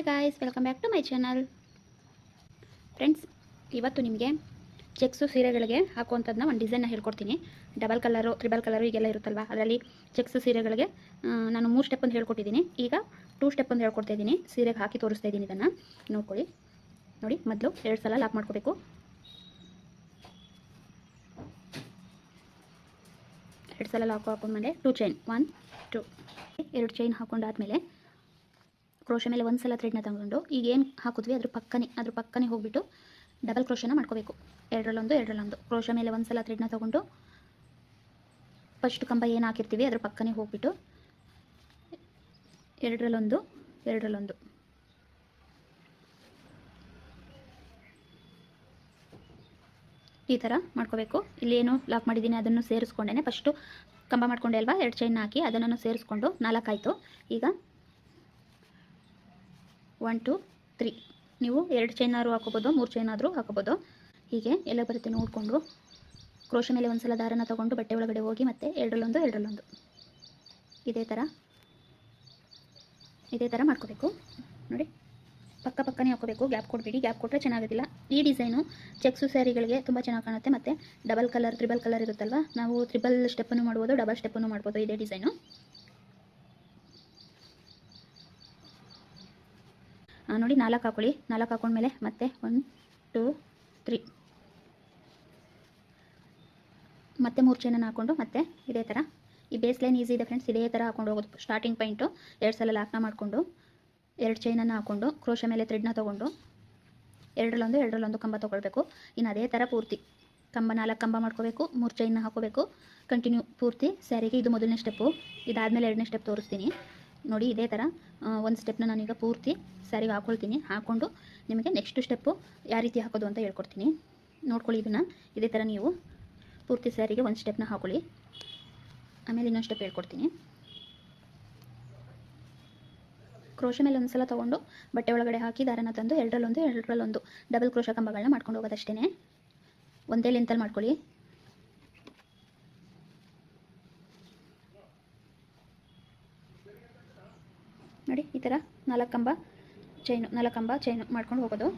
Hi guys welcome back to my channel friends ಇವತ್ತು ನಿಮಗೆ checks ಸೀರೆಗಳಿಗೆ ಹಾಕುವಂಥದ್ದನ್ನ ಒಂದು ಡಿಸೈನ್ನ ಹೇಳ್ಕೊಡ್ತೀನಿ. ಡಬಲ್ ಕಲರು ತ್ರಿಬಲ್ ಕಲರು ಈಗೆಲ್ಲ ಇರುತ್ತಲ್ವ? ಅದರಲ್ಲಿ ಚೆಕ್ಸು ಸೀರೆಗಳಿಗೆ ನಾನು ಮೂರು ಸ್ಟೆಪ್ ಅಂತ ಹೇಳ್ಕೊಟ್ಟಿದ್ದೀನಿ. ಈಗ ಟೂ ಸ್ಟೆಪ್ ಅಂತ ಹೇಳ್ಕೊಡ್ತಾ ಇದ್ದೀನಿ. ಸೀರೆಗೆ ಹಾಕಿ ತೋರಿಸ್ತಾ ಇದ್ದೀನಿ ಇದನ್ನು. ನೋಡ್ಕೊಳ್ಳಿ. ನೋಡಿ, ಮೊದಲು ಎರಡು ಸಲ ಲಾಕ್ ಮಾಡ್ಕೋಬೇಕು. ಎರಡು ಸಲ ಲಾಕ್ ಹಾಕೊಂಡ್ಮೇಲೆ ಟೂ ಚೈನ್ ಒನ್ ಟು ಎರಡು ಚೈನ್ ಹಾಕೊಂಡಾದ್ಮೇಲೆ ಕ್ರೋಶ ಮೇಲೆ ಒಂದು ಸಲ ಥ್ರೆಡ್ನ ತಗೊಂಡು ಈಗ ಏನು ಹಾಕಿದ್ವಿ? ಅದ್ರ ಪಕ್ಕನೆ ಅದ್ರ ಪಕ್ಕನೆ ಹೋಗ್ಬಿಟ್ಟು ಡಬಲ್ ಕ್ರೋಶನ ಮಾಡ್ಕೋಬೇಕು. ಎರಡರಲ್ಲೊಂದು ಎರಡರಲ್ಲೊಂದು. ಕ್ರೋಶ ಮೇಲೆ ಒಂದು ಸಲ ಥ್ರೆಡ್ನ ತಗೊಂಡು ಫಸ್ಟ್ ಕಂಬ ಏನು ಹಾಕಿರ್ತೀವಿ? ಅದ್ರ ಪಕ್ಕನೆ ಹೋಗ್ಬಿಟ್ಟು ಎರಡರಲ್ಲೊಂದು ಎರಡರಲ್ಲೊಂದು. ಈ ಥರ ಮಾಡ್ಕೋಬೇಕು. ಇಲ್ಲಿ ಏನು ಲಾಕ್ ಮಾಡಿದ್ದೀನಿ, ಅದನ್ನು ಸೇರಿಸ್ಕೊಂಡೇನೆ. ಫಸ್ಟು ಕಂಬ ಮಾಡ್ಕೊಂಡೆ ಅಲ್ವಾ? ಎರಡು ಚೈನ್ ಹಾಕಿ ಅದನ್ನು ಸೇರಿಸ್ಕೊಂಡು ನಾಲ್ಕಾಯಿತು. ಈಗ ಒನ್ ಟು ತ್ರೀ ನೀವು ಎರಡು ಚೈನ್ ಆದರೂ ಹಾಕೋಬೋದು ಮೂರು ಚೈನ್ ಆದರೂ ಹಾಕೋಬೋದು ಹೀಗೆ ಎಲ್ಲ ಬರುತ್ತೆ ನೋಡಿಕೊಂಡು. ಕ್ರೋಶ ಮೇಲೆ ಒಂದು ಸಲ ದಾರನ ತೊಗೊಂಡು ಬಟ್ಟೆ ಒಳಗಡೆ ಹೋಗಿ ಮತ್ತೆ ಎರಡರಲ್ಲೊಂದು ಎರಡರಲ್ಲೊಂದು ಇದೇ ಥರ ಇದೇ ಥರ ಮಾಡ್ಕೋಬೇಕು. ನೋಡಿ. ಪಕ್ಕ ಪಕ್ಕನೇ ಹಾಕೋಬೇಕು ಗ್ಯಾಪ್ ಕೊಡಬೇಡಿ. ಗ್ಯಾಪ್ ಕೊಟ್ಟರೆ ಚೆನ್ನಾಗೋದಿಲ್ಲ ಈ ಡಿಸೈನು ಚೆಕ್ಸು ಸ್ಯಾರಿಗಳಿಗೆ ತುಂಬ ಚೆನ್ನಾಗಿ ಕಾಣುತ್ತೆ. ಮತ್ತು ಡಬಲ್ ಕಲರ್ ತ್ರಿಬಲ್ ಕಲರ್ ಇರುತ್ತಲ್ವ? ನಾವು ತ್ರಿಬಲ್ ಸ್ಟೆಪ್ಪನ್ನು ಮಾಡ್ಬೋದು ಡಬಲ್ ಸ್ಟೆಪ್ಪನ್ನು ಮಾಡ್ಬೋದು ಇದೇ ಡಿಸೈನು ನೋಡಿ, ನಾಲ್ಕು ಹಾಕೊಳ್ಳಿ. ನಾಲ್ಕು ಹಾಕೊಂಡ್ಮೇಲೆ ಮತ್ತೆ ಒನ್ ಟೂ ತ್ರೀ ಮತ್ತೆ ಮೂರು ಚೈನನ್ನು ಹಾಕ್ಕೊಂಡು ಮತ್ತೆ ಇದೇ ಥರ ಈ ಬೇಸ್ ಲೈನ್ ಈಸಿ ಇದೆ ಫ್ರೆಂಡ್ಸ್ ಇದೇ ಥರ ಹಾಕೊಂಡು ಹೋಗೋದು. ಸ್ಟಾರ್ಟಿಂಗ್ ಪಾಯಿಂಟು ಎರಡು ಸಲ ಲಾಕ್ನ ಮಾಡಿಕೊಂಡು, ಎರಡು ಚೈನನ್ನು ಹಾಕ್ಕೊಂಡು ಕ್ರೋಶ ಮೇಲೆ ಥ್ರೆಡ್ನ ತೊಗೊಂಡು, ಎರಡರಲ್ಲೊಂದು ಎರಡರಲ್ಲೊಂದು ಕಂಬ ತೊಗೊಳ್ಬೇಕು. ಇನ್ನು ಅದೇ ಥರ ಪೂರ್ತಿ. ಕಂಬ ನಾಲ್ಕು ಕಂಬ ಮಾಡ್ಕೋಬೇಕು, ಮೂರು ಚೈನ್ನ ಹಾಕೋಬೇಕು. ಕಂಟಿನ್ಯೂ ಪೂರ್ತಿ. ಸ್ಯಾರಿಗೆ ಇದು ಮೊದಲನೇ ಸ್ಟೆಪ್ಪು ಇದಾದಮೇಲೆ ಎರಡನೇ ಸ್ಟೆಪ್ ತೋರಿಸ್ತೀನಿ. ನೋಡಿ ಇದೇ ಥರ ಒಂದು ಸ್ಟೆಪ್ನ ನಾನೀಗ ಪೂರ್ತಿ ಸ್ಯಾರಿಗೆ ಹಾಕ್ಕೊಳ್ತೀನಿ ಹಾಕ್ಕೊಂಡು ನಿಮಗೆ ನೆಕ್ಸ್ಟ್ ಸ್ಟೆಪ್ಪು ಯಾವ ರೀತಿ ಹಾಕೋದು ಅಂತ ಹೇಳ್ಕೊಡ್ತೀನಿ. ನೋಡ್ಕೊಳ್ಳಿ ಇದನ್ನು. ಇದೇ ಥರ ನೀವು ಪೂರ್ತಿ ಸ್ಯಾರಿಗೆ ಒಂದು ಸ್ಟೆಪ್ನ ಹಾಕೊಳ್ಳಿ. ಆಮೇಲೆ ಇನ್ನೊಂದು ಸ್ಟೆಪ್ ಹೇಳ್ಕೊಡ್ತೀನಿ. ಕ್ರೋಶ ಮೇಲೆ ಒಂದು ಸಲ ತೊಗೊಂಡು ಬಟ್ಟೆ ಒಳಗಡೆ ಹಾಕಿ ದಾರನ ತಂದು ಎರಡರಲ್ಲೊಂದು ಎರಡರಲ್ಲೊಂದು ಡಬಲ್ ಕ್ರೋಶ ಕಂಬಗಳನ್ನ ಮಾಡ್ಕೊಂಡು ಹೋಗೋದಷ್ಟೇ ಒಂದೇ ಲೆಂತಲ್ಲಿ ಮಾಡ್ಕೊಳ್ಳಿ. ನೋಡಿ, ಈ ಥರ ನಾಲ್ಕು ಕಂಬ ಚೈನು ನಾಲ್ಕು ಕಂಬ ಚೈನು ಮಾಡ್ಕೊಂಡು ಹೋಗೋದು.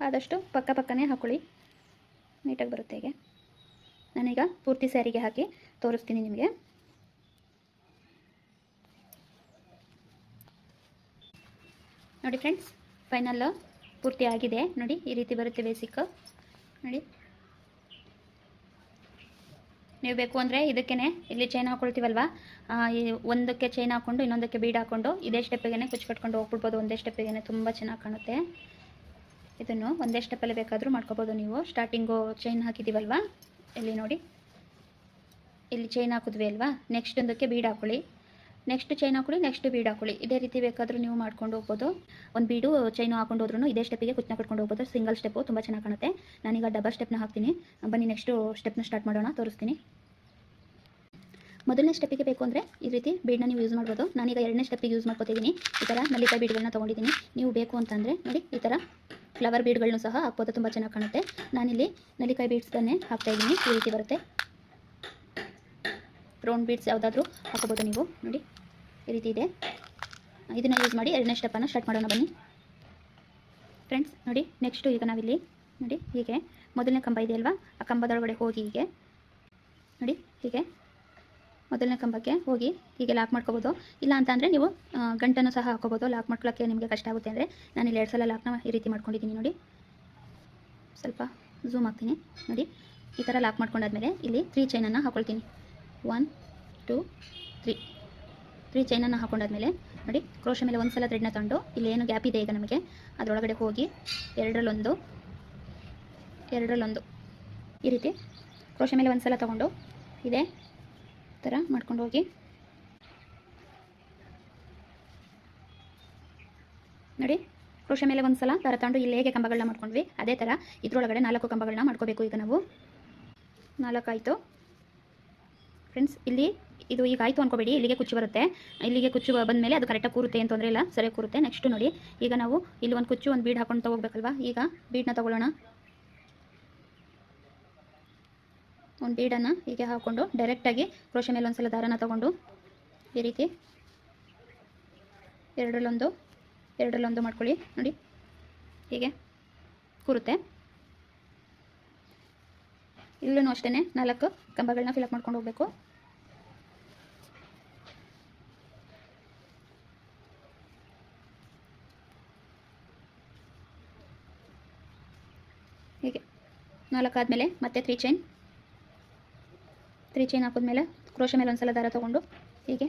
ಆದಷ್ಟು ಪಕ್ಕ ಪಕ್ಕನೇ ಹಾಕೊಳ್ಳಿ. ನೀಟಾಗಿ ಬರುತ್ತೆ ಹೀಗೆ. ನಾನೀಗ ಪೂರ್ತಿ ಸ್ಯಾರಿಗೆ ಹಾಕಿ ತೋರಿಸ್ತೀನಿ ನಿಮಗೆ. ನೋಡಿ ಫ್ರೆಂಡ್ಸ್, ಫೈನಲ್ ಪೂರ್ತಿ ಆಗಿದೆ. ನೋಡಿ, ಈ ರೀತಿ ಬರುತ್ತೆ ಬೇಸಿಕ್ ನೋಡಿ. ನೀವು ಬೇಕು ಅಂದರೆ ಇದಕ್ಕೇ ಇಲ್ಲಿ ಚೈನ್ ಹಾಕೊಳ್ತೀವಲ್ವಾ? ಒಂದಕ್ಕೆ ಚೈನ್ ಹಾಕ್ಕೊಂಡು ಇನ್ನೊಂದಕ್ಕೆ ಬೀಡ್ ಹಾಕ್ಕೊಂಡು ಇದೇ ಸ್ಟೆಪ್ಪಿಗೆ ಕುಚ್ಚು ಕಟ್ಕೊಂಡು ಹೋಗ್ಬಿಡ್ಬೋದು. ಒಂದೇ ಸ್ಟೆಪ್ಪಿಗೆ ತುಂಬ ಚೆನ್ನಾಗಿ ಕಾಣುತ್ತೆ. ಇದನ್ನು ಒಂದೇ ಸ್ಟೆಪ್ಪಲ್ಲಿ ಬೇಕಾದರೂ ಮಾಡ್ಕೋಬೋದು ನೀವು. ಸ್ಟಾರ್ಟಿಂಗು ಚೈನ್ ಹಾಕಿದ್ದೀವಲ್ವಾ? ಇಲ್ಲಿ ನೋಡಿ. ಇಲ್ಲಿ ಚೈನ್ ಹಾಕಿದ್ವಿ ಅಲ್ವಾ? ನೆಕ್ಸ್ಟ್ ಒಂದಕ್ಕೆ ಬೀಡ್ ಹಾಕೊಳ್ಳಿ. ನೆಕ್ಸ್ಟ್ ಚೈನ್ ಹಾಕೊಳ್ಳಿ ನೆಕ್ಸ್ಟ್ ಬೀಡ್ ಹಾಕೊಳ್ಳಿ. ಇದೇ ರೀತಿ ಬೇಕಾದರೂ ನೀವು ಮಾಡ್ಕೊಂಡು ಹೋಗ್ಬೋದು. ಒಂದು ಬೀಡು ಚೈನು ಹಾಕೊಂಡು ಹೋದ್ರೂ ಇದೇ ಸ್ಟೆಪ್ಗೆ ಕುಚ್ಚನ ಕಟ್ಕೊಂಡು ಹೋಗ್ಬೋದು. ಸಿಂಗಲ್ ಸ್ಟೆಪ್ಪು ತುಂಬ ಚೆನ್ನಾಗಿ ಕಾಣುತ್ತೆ. ನಾನೀಗ ಡಬಲ್ ಸ್ಟೆಪ್ನ ಹಾಕ್ತೀನಿ. ಬನ್ನಿ ನೆಕ್ಸ್ಟು ಸ್ಟೆಪ್ನ ಸ್ಟಾರ್ಟ್ ಮಾಡೋಣ. ತೋರಿಸ್ತೀನಿ. ಮೊದಲನೇ ಸ್ಟೆಪ್ಪಿಗೆ ಬೇಕು ಅಂದರೆ ಈ ರೀತಿ ಬೀಡನ್ನ ನೀವು ಯೂಸ್ ಮಾಡ್ಬೋದು. ನಾನೀಗ ಎರಡನೇ ಸ್ಟೆಪ್ಪಿಗೆ ಯೂಸ್ ಮಾಡ್ಕೋತಿದ್ದೀನಿ ಈ ಥರ ನಲ್ಲಿಕಾಯಿ ಬೀಡ್ಗಳನ್ನ ತೊಗೊಂಡಿದ್ದೀನಿ ನೀವು ಬೇಕು ಅಂತಂದರೆ ನೋಡಿ, ಈ ಥರ ಫ್ಲವರ್ ಬೀಡ್ಗಳನ್ನೂ ಸಹ ಹಾಕ್ಬೋದು. ತುಂಬ ಚೆನ್ನಾಗಿ ಕಾಣುತ್ತೆ. ನಾನಿಲ್ಲಿ ನಲ್ಲಿಕಾಯಿ ಬೀಡ್ಸ್ಗಳನ್ನೇ ಹಾಕ್ತಾಯಿದ್ದೀನಿ ಈ ರೀತಿ ಬರುತ್ತೆ. ರೌಂಡ್ ಬೀಡ್ಸ್ ಯಾವುದಾದ್ರೂ ಹಾಕೋಬೋದು ನೀವು. ನೋಡಿ, ಈ ರೀತಿ ಇದೆ. ಇದನ್ನು ಯೂಸ್ ಮಾಡಿ ಎರಡನೇ ಸ್ಟೆಪ್ಪನ್ನು ಸ್ಟಾರ್ಟ್ ಮಾಡೋಣ ಬನ್ನಿ. ಫ್ರೆಂಡ್ಸ್ ನೋಡಿ ನೆಕ್ಸ್ಟು ಈಗ ನಾವಿಲ್ಲಿ, ನೋಡಿ, ಹೀಗೆ ಮೊದಲನೇ ಕಂಬ ಇದೆ ಅಲ್ವಾ ಆ ಕಂಬದೊಳಗಡೆ ಹೋಗಿ ಹೀಗೆ, ನೋಡಿ, ಹೀಗೆ. ಮೊದಲನೇ ಕಂಬಕ್ಕೆ ಹೋಗಿ ಹೀಗೆ ಲಾಕ್ ಮಾಡ್ಕೋಬೋದು. ಇಲ್ಲ ಅಂತ ಅಂದರೆ ನೀವು ಗಂಟನ್ನು ಸಹ ಹಾಕೋಬೋದು. ಲಾಕ್ ಮಾಡ್ಕೊಳ್ಳೋಕ್ಕೆ ನಿಮಗೆ ಕಷ್ಟ ಆಗುತ್ತೆ ಅಂದರೆ ನಾನು ಇಲ್ಲಿ ಎರಡು ಸಲ ಲಾಕ್ನ ಈ ರೀತಿ ಮಾಡ್ಕೊಂಡಿದ್ದೀನಿ ನೋಡಿ. ಸ್ವಲ್ಪ ಝೂಮ್ ಆಗ್ತೀನಿ ನೋಡಿ, ಈ ಥರ ಲಾಕ್ ಮಾಡ್ಕೊಂಡಾದ್ಮೇಲೆ ಇಲ್ಲಿ ತ್ರೀ ಚೈನನ್ನು ಹಾಕೊಳ್ತೀನಿ. ಒನ್ ಟೂ ತ್ರೀ ತ್ರೀ ಚೈನನ್ನು ಹಾಕೊಂಡಾದ್ಮೇಲೆ ನೋಡಿ, ಕ್ರೋಶ ಮೇಲೆ ಒಂದು ಸಲ ಥ್ರೆಡ್ನ ತಗೊಂಡು ಇಲ್ಲಿ ಏನು ಗ್ಯಾಪ್ ಇದೆ ಈಗ ನಮಗೆ, ಅದರೊಳಗಡೆ ಹೋಗಿ ಎರಡರಲ್ಲೊಂದು ಎರಡರಲ್ಲೊಂದು. ಈ ರೀತಿ ಕ್ರೋಶ ಮೇಲೆ ಒಂದು ಸಲ ತೊಗೊಂಡು ಇದೇ. ಥರ ಮಾಡ್ಕೊಂಡು ಹೋಗಿ. ನೋಡಿ, ಕ್ರೋಶ ಮೇಲೆ ಒಂದು ಸಲ ಥರ ತಗೊಂಡು ಇಲ್ಲಿ ಹೇಗೆ ಕಂಬಗಳನ್ನ ಮಾಡ್ಕೊಂಡ್ವಿ, ಅದೇ ಥರ ಇದ್ರೊಳಗಡೆ ನಾಲ್ಕು ಕಂಬಗಳನ್ನ ಮಾಡ್ಕೋಬೇಕು ಈಗ ನಾವು. ನಾಲ್ಕಾಯಿತು. ಫ್ರೆಂಡ್ಸ್ ಇಲ್ಲಿ ಇದು ಈಗ ಆಯಿತು ಅನ್ಕೋಬೇಡಿ, ಇಲ್ಲಿಗೆ ಕುಚ್ಚು ಬರುತ್ತೆ. ಇಲ್ಲಿಗೆ ಕುಚ್ಚು ಬಂದಮೇಲೆ ಅದು ಕರೆಕ್ಟಾಗಿ ಕೂರುತ್ತೆ ಅಂತ ತೊಂದರೆ ಇಲ್ಲ, ಸರಿಯಾಗಿ ಕೂರುತ್ತೆ. ನೆಕ್ಸ್ಟ್ ನೋಡಿ, ಈಗ ನಾವು ಇಲ್ಲಿ ಒಂದು ಕುಚ್ಚು, ಒಂದು ಬೀಡ್ ಹಾಕೊಂಡು ತೊಗೋಬೇಕಲ್ವಾ ಈಗ ಬೀಡನ್ನ ತೊಗೊಳ್ಳೋಣ. ಒಂದು ಬೀಡನ್ನು ಹೀಗೆ ಹಾಕ್ಕೊಂಡು ಡೈರೆಕ್ಟಾಗಿ ಕ್ರೋಶ ಮೇಲೆ ಒಂದು ಸಲ ದಾರನ ತಗೊಂಡು ಈ ರೀತಿ ಎರಡರಲ್ಲೊಂದು ಎರಡರಲ್ಲೊಂದು ಮಾಡ್ಕೊಳ್ಳಿ. ನೋಡಿ, ಹೀಗೆ ಕೂರುತ್ತೆ. ಇಲ್ಲೂ ಅಷ್ಟೇ ನಾಲ್ಕು ಕಂಬಗಳನ್ನ ಫಿಲಪ್ ಮಾಡ್ಕೊಂಡು ಹೋಗಬೇಕು. ಹೀಗೆ ನಾಲ್ಕು ಆದಮೇಲೆ ಮತ್ತೆ ತ್ರೀ ಚೈನ್ ತ್ರೀ ಚೈನ್ ಹಾಕಿದ್ಮೇಲೆ ಕ್ರೋಶ ಮೇಲೆ ಒಂದ್ಸಲ ದಾರ ತೊಗೊಂಡು ಹೀಗೆ.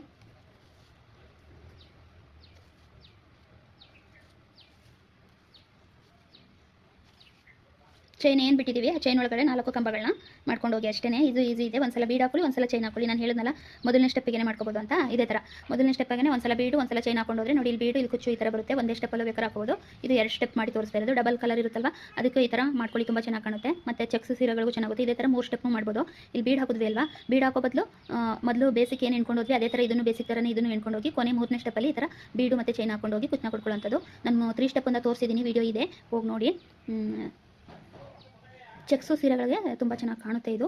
ಚೈನ್ ಏನು ಬಿಟ್ಟಿದ್ದೀವಿ ಆ ಚೈನ್ ಒಳಗಡೆ ನಾಲ್ಕು ಕಂಬಗಳನ್ನ ಮಾಡ್ಕೊಂಡು ಹೋಗಿ ಅಷ್ಟೇ ಇದು ಈಸಿ ಇದೆ. ಒಂದ್ಸಲ ಬೀಡ್ ಹಾಕೊಳ್ಳಿ ಒಂದ್ಸಲ ಚೈನ್ ಹಾಕೊಳ್ಳಿ ನಾನು ಹೇಳಿದ್ನಲ್ಲ, ಮೊದಲನೇ ಸ್ಟೆಪ್ಪಿಗೆ ಮಾಡ್ಕೋಬೋದು ಅಂತ ಇದೇ ಥರ ಮೊದಲನೇ ಸ್ಟೆಪ್ಪಾಗೆ ಒಂದ್ಸಲ ಬೀಡು ಒಂದ್ಸಲ ಚೈನ್ ಹಾಕೊಂಡು ಹೋದ್ರೆ ನೋಡಿ, ಇಲ್ಲಿ ಬೀಡು ಇಲ್ಲಿ ಕುಚ್ಚು ಈ ಥರ ಬರುತ್ತೆ. ಒಂದೇ ಸ್ಟೆಪ್ಪಲ್ಲೂ ಬೇಕಾದ್ರೆ ಹಾಕೋಬೋದು. ಇದು ಎರಡು ಸ್ಟೆಪ್ ಮಾಡಿ ತೋರಿಸ್ತಾ ಇರೋದು. ಡಬಲ್ ಕಲರ್ ಇರುತ್ತಲ್ವ? ಅದಕ್ಕೆ ಈ ಥರ ಮಾಡ್ಕೊಳ್ಳಿ. ತುಂಬ ಚೆನ್ನಾಗಿ ಕಾಣುತ್ತೆ. ಮತ್ತೆ ಚೆಕ್ಸ್ ಸೀರೆಗಳಿಗೂ ಚೆನ್ನಾಗುತ್ತೆ. ಇದೇ ಥರ ಮೂರು ಸ್ಟೆಪ್ಪು ಮಾಡ್ಬೋದು. ಇಲ್ಲಿ ಬೀಡ್ ಹಾಕಿದ್ವಿ ಅಲ್ವಾ? ಬೀಡ್ ಹಾಕೋ ಬದಲು ಮೊದಲು ಬೇಸಿಕ್ ಏನು ಎಣ್ಕೊಂಡು ಹೋದ್ವಿ, ಅದೇ ಥರ ಇದನ್ನು ಬೇಸಿಕ್ ಥರನೇ ಇದನ್ನು ಎಣ್ಕೊಂಡು ಹೋಗಿ, ಕೊನೆ ಮೂರನೇ ಸ್ಟೆಪ್ಪಲ್ಲಿ ಈ ಥರ ಬೀಡು ಮತ್ತು ಚೈನ್ ಹಾಕೊಂಡು ಹೋಗಿ ಕುಚ್ಚನ ಕೊಡ್ಕೊಳ್ಳೋಂಥದ್ದು ನಾನು ತ್ರೀ ಅಂತ ತೋರಿಸಿದ್ದೀನಿ ವಿಡಿಯೋ ಇದೆ. ಹೋಗಿ ನೋಡಿ. ಚೆಕ್ಸು ಸೀರೆಗಳಿಗೆ ತುಂಬ ಚೆನ್ನಾಗಿ ಕಾಣುತ್ತೆ ಇದು.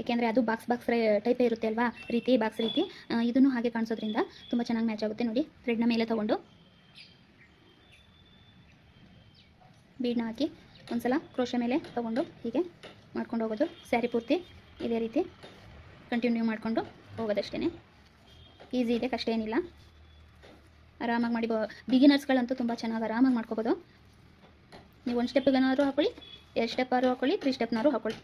ಏಕೆಂದರೆ ಅದು ಬಾಕ್ಸ್ ಬಾಕ್ಸ್ ಟೈಪೇ ಇರುತ್ತೆ ಅಲ್ವಾ? ರೀತಿ, ಬಾಕ್ಸ್ ರೀತಿ. ಇದನ್ನು ಹಾಗೆ ಕಾಣಿಸೋದ್ರಿಂದ ತುಂಬ ಚೆನ್ನಾಗಿ ಮ್ಯಾಚ್ ಆಗುತ್ತೆ ನೋಡಿ. ಥ್ರೆಡ್ನ ಮೇಲೆ ತೊಗೊಂಡು. ಬೀಡನ್ನ ಹಾಕಿ ಒಂದ್ಸಲ ಕ್ರೋಶ ಮೇಲೆ ತೊಗೊಂಡು ಹೀಗೆ ಮಾಡ್ಕೊಂಡು ಹೋಗೋದು. ಸ್ಯಾರಿ ಪೂರ್ತಿ ಇದೇ ರೀತಿ ಕಂಟಿನ್ಯೂ ಮಾಡಿಕೊಂಡು ಹೋಗೋದಷ್ಟೇ ಈಸಿ ಇದೆ, ಕಷ್ಟ ಏನಿಲ್ಲ. ಆರಾಮಾಗಿ ಮಾಡಿ ಬಿಗಿನರ್ಸ್ಗಳಂತೂ ತುಂಬ ಚೆನ್ನಾಗಿ ಆರಾಮಾಗಿ ಮಾಡ್ಕೋಬೋದು. ನೀವು ಒಂದು ಸ್ಟೆಪ್ಗೇನಾದ್ರು ಹಾಕೊಳ್ಳಿ. ಎರಡು ಸ್ಟೆಪ್ ಆದ್ರೂ ಹಾಕೊಳ್ಳಿ ತ್ರೀ ಸ್ಟೆಪ್ನಾರು ಹಾಕೊಳ್ಳಿ.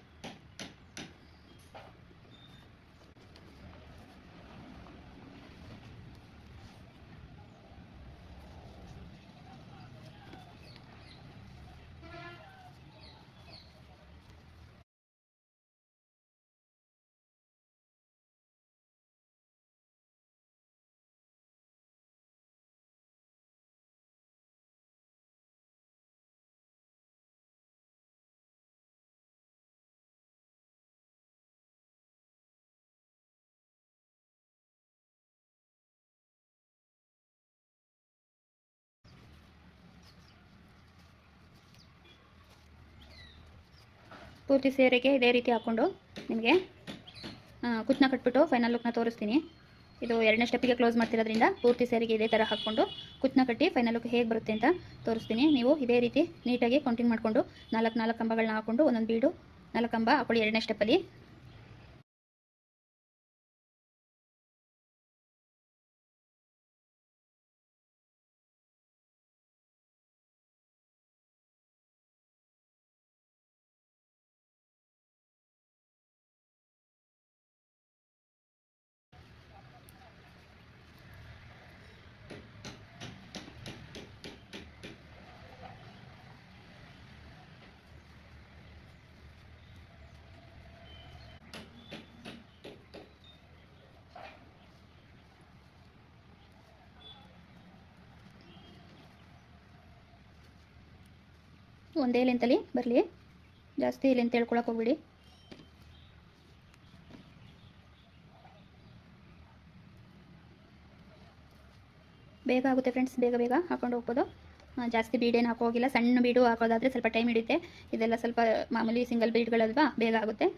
ಪೂರ್ತಿ ಸೇರಿಗೆ ಇದೇ ರೀತಿ ಹಾಕ್ಕೊಂಡು ನಿಮಗೆ ಕುಚ್ಚನ ಕಟ್ಬಿಟ್ಟು ಫೈನಲ್ ಲುಕ್ನ ತೋರಿಸ್ತೀನಿ. ಇದು ಎರಡನೇ ಸ್ಟೆಪ್ಪಿಗೆ ಕ್ಲೋಸ್ ಮಾಡ್ತಿರೋದ್ರಿಂದ ಪೂರ್ತಿ ಸೇರಿಗೆ ಇದೇ ಥರ ಹಾಕ್ಕೊಂಡು ಕುಚ್ಚನ ಕಟ್ಟಿ ಫೈನಲ್ ಲುಕ್ ಹೇಗೆ ಬರುತ್ತೆ ಅಂತ ತೋರಿಸ್ತೀನಿ. ನೀವು ಇದೇ ರೀತಿ ನೀಟಾಗಿ ಕಂಟಿನ್ಯೂ ಮಾಡಿಕೊಂಡು ನಾಲ್ಕು ನಾಲ್ಕು ಕಂಬಗಳನ್ನ ಹಾಕ್ಕೊಂಡು ಒಂದೊಂದು ಬೀಡು, ನಾಲ್ಕು ಕಂಬ ಹಾಕೊಳ್ಳಿ ಎರಡನೇ ಸ್ಟೆಪ್ಪಲ್ಲಿ ಒಂದೇ ಲೆಂತಲ್ಲಿ ಬರಲಿ. ಜಾಸ್ತಿ ಲೆಂತ್ ಹೇಳ್ಕೊಳಕ್ಕೆ ಹೋಗ್ಬಿಡಿ. ಬೇಗ ಆಗುತ್ತೆ ಫ್ರೆಂಡ್ಸ್ ಬೇಗ ಬೇಗ ಹಾಕೊಂಡು ಹೋಗ್ಬೋದು. ಜಾಸ್ತಿ ಬೀಡೇನು ಹಾಕೋ ಹೋಗಿಲ್ಲ ಸಣ್ಣ ಬೀಡು ಹಾಕೋದಾದರೆ ಸ್ವಲ್ಪ ಟೈಮ್ ಹಿಡಿಯುತ್ತೆ ಇದೆಲ್ಲ ಸ್ವಲ್ಪ ಮಾಮೂಲಿ ಸಿಂಗಲ್ ಬೀಡ್ಗಳಲ್ವಾ ಬೇಗ ಆಗುತ್ತೆ.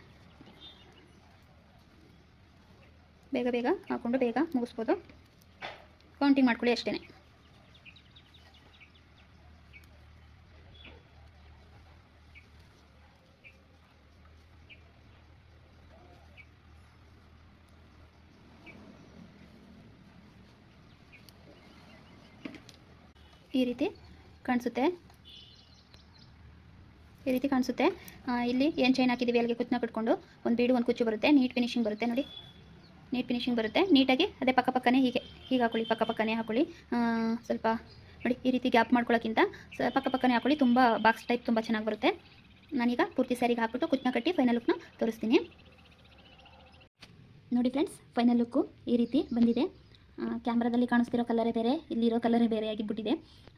ಬೇಗ ಬೇಗ ಹಾಕ್ಕೊಂಡು ಬೇಗ ಮುಗಿಸ್ಬೋದು. ಕೌಂಟಿಂಗ್ ಮಾಡ್ಕೊಳ್ಳಿ ಅಷ್ಟೇ ಈ ರೀತಿ ಕಾಣಿಸುತ್ತೆ. ಈ ರೀತಿ ಕಾಣಿಸುತ್ತೆ. ಇಲ್ಲಿ ಏನು ಚೈನ್ ಹಾಕಿದ್ದೀವಿ ಅಲ್ಲಿಗೆ ಕುತ್ತನ ಕಟ್ಕೊಂಡು? ಒಂದು ಬೀಡು, ಒಂದು ಕುಚ್ಚು ಬರುತ್ತೆ. ನೀಟ್ ಫಿನಿಶಿಂಗ್ ಬರುತ್ತೆ ನೋಡಿ. ನೀಟ್ ಫಿನಿಶಿಂಗ್ ಬರುತ್ತೆ. ನೀಟಾಗಿ ಅದೇ ಪಕ್ಕ ಪಕ್ಕನೇ ಹೀಗೆ ಹೀಗೆ ಹಾಕೊಳ್ಳಿ, ಪಕ್ಕ ಪಕ್ಕನೇ ಹಾಕೊಳ್ಳಿ. ಸ್ವಲ್ಪ ನೋಡಿ ಈ ರೀತಿ ಗ್ಯಾಪ್ ಮಾಡ್ಕೊಳ್ಳೋಕ್ಕಿಂತ ಪಕ್ಕ ಪಕ್ಕನೇ ಹಾಕೊಳ್ಳಿ. ತುಂಬ ಬಾಕ್ಸ್ ಟೈಪ್ ತುಂಬ ಚೆನ್ನಾಗಿ ಬರುತ್ತೆ. ನಾನೀಗ ಪೂರ್ತಿ ಸ್ಯಾರಿಗೆ ಹಾಕ್ಬಿಟ್ಟು ಕುತ್ತನ ಕಟ್ಟಿ ಫೈನಲ್ ಲುಕ್ನ ತೋರಿಸ್ತೀನಿ. ನೋಡಿ ಫ್ರೆಂಡ್ಸ್ ಫೈನಲ್ ಲುಕ್ಕು ಈ ರೀತಿ ಬಂದಿದೆ. ಕ್ಯಾಮ್ರಾದಲ್ಲಿ ಕಾಣಿಸ್ತಿರೋ ಕಲರೇ ಬೇರೆ, ಇಲ್ಲಿರೋ ಕಲರೇ ಬೇರೆ ಆಗಿಬಿಟ್ಟಿದೆ.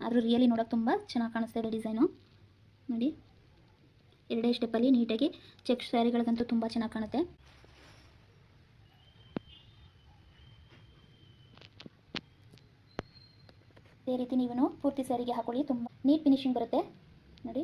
ಆದರೂ ರಿಯಲಿ ನೋಡೋಕೆ ತುಂಬ ಚೆನ್ನಾಗಿ ಕಾಣಿಸ್ತಾ ಇದೆ ಡಿಸೈನು ನೋಡಿ. ಎರಡೇ ಸ್ಟೆಪ್ಪಲ್ಲಿ ನೀಟಾಗಿ ಚೆಕ್ ಸ್ಯಾರಿಗಳಿಗಂತೂ ತುಂಬ ಚೆನ್ನಾಗಿ ಕಾಣುತ್ತೆ. ಅದೇ ರೀತಿ ನೀವು ಪೂರ್ತಿ ಸ್ಯಾರಿಗೆ ಹಾಕೊಳ್ಳಿ, ತುಂಬ ನೀಟ್ ಫಿನಿಶಿಂಗ್ ಬರುತ್ತೆ. ನೋಡಿ.